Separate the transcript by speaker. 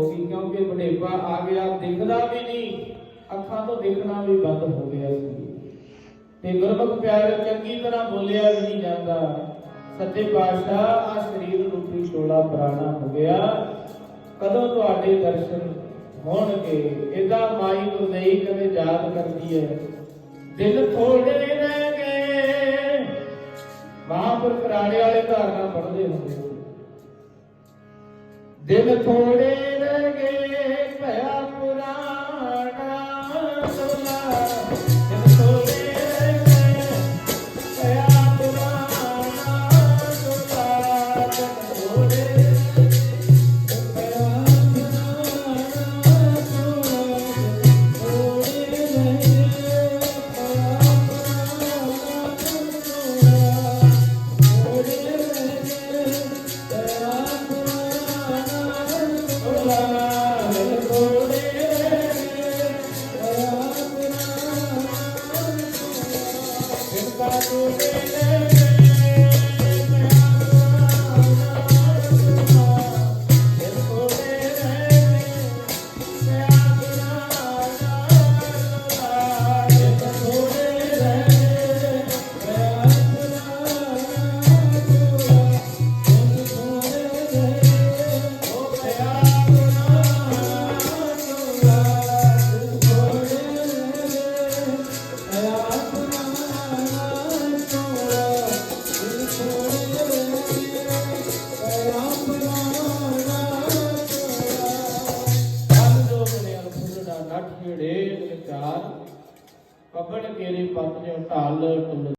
Speaker 1: ਹੋ ਗਈ ਕਿਉਂਕਿ ਬੁਢੇਪਾ ਆ ਗਿਆ, ਦਿਖਦਾ ਵੀ ਨਹੀਂ। ਅੱਖਾਂ ਤੋਂ ਦਿਖਣਾ ਵੀ ਬੰਦ ਹੋ ਗਿਆ ਸੀ। ਤੇ ਗੁਰਮੁਖ ਪਿਆਰ ਚੰਗੀ ਤਰ੍ਹਾਂ ਬੋਲਿਆ ਵੀ ਨਹੀਂ ਜਾਂਦਾ। ਸੱਚੇ ਪਾਤਸ਼ਾਹ ਆ ਸਰੀਰ ਰੂਪੀ ਟੋਲਾ ਪੁਰਾਣਾ ਹੋ ਗਿਆ। ਕਦੋਂ ਤੁਹਾਡੇ ਦਰਸ਼ਨ ਹੋਣਗੇ? ਇਹਦਾ ਮਾਈ ਗੁਰਦਈ ਕਦੇ ਯਾਦ ਕਰਦੀ ਹੈ ਦਿਨ ਥੋੜੇ ਰਹਿ ਗਏ ਮਹਾਂਪੁਰਖ ਰਾਣੇ ਵਾਲੇ ਧਾਰਨਾ ਪੜ੍ਹਦੇ ਹੁੰਦੇ ਦਿਲ ਥੋੜੇ ਰਹਿ ਗਏ। Thank you. ਕਬੜ ਕੇਰੇ ਪਤਨੇ ਢਾਲ ਟੁੱਲ